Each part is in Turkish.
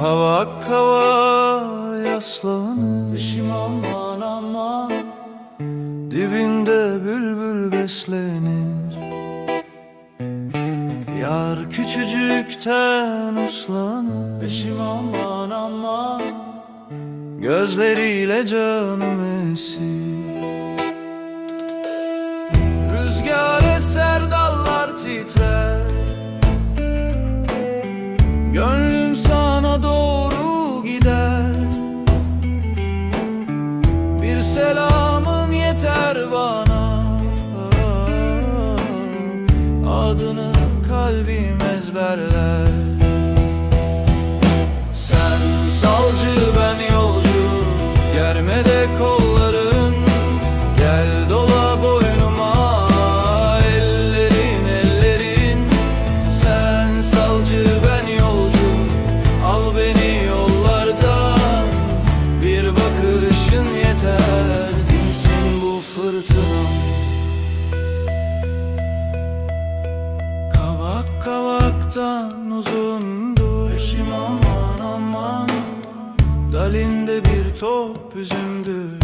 Kavak kava yaslanır. Eşim aman aman. Dibinde bülbül beslenir. Yar küçücükten uslanır. Eşim aman aman. Gözleriyle canım esir kavaktan uzundu Eşim aman aman. Dalinde bir top üzümdü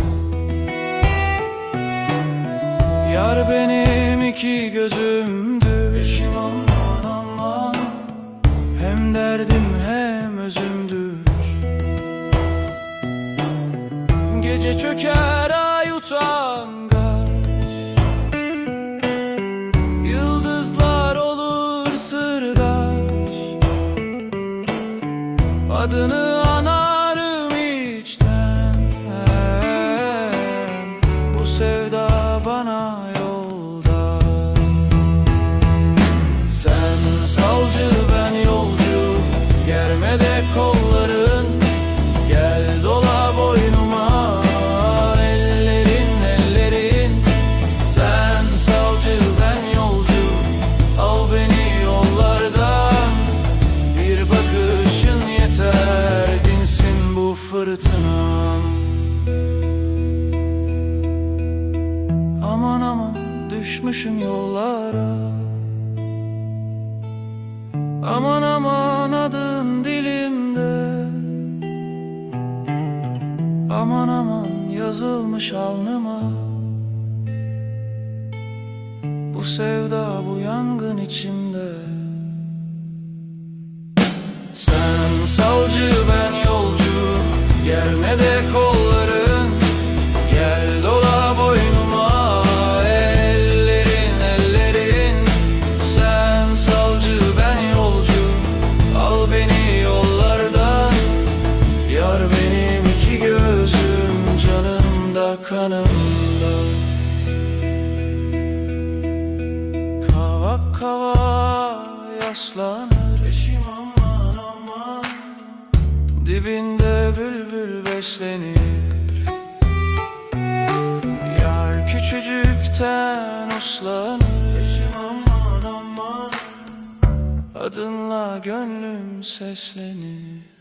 Yar benim iki gözümdü Eşim aman aman. Hem derdim hem özümdür. Gece çöker ay utangaç Adını fırtınam Aman aman düşmüşüm yollara. Aman aman adın dilimde. Aman aman yazılmış alnıma. Bu sevda bu yangın içimde Kanımda. Kavak kava yaslanır Eşim aman aman. Dibinde bülbül beslenir. Yar küçücükten uslanır Eşim aman aman. Adınla gönlüm seslenir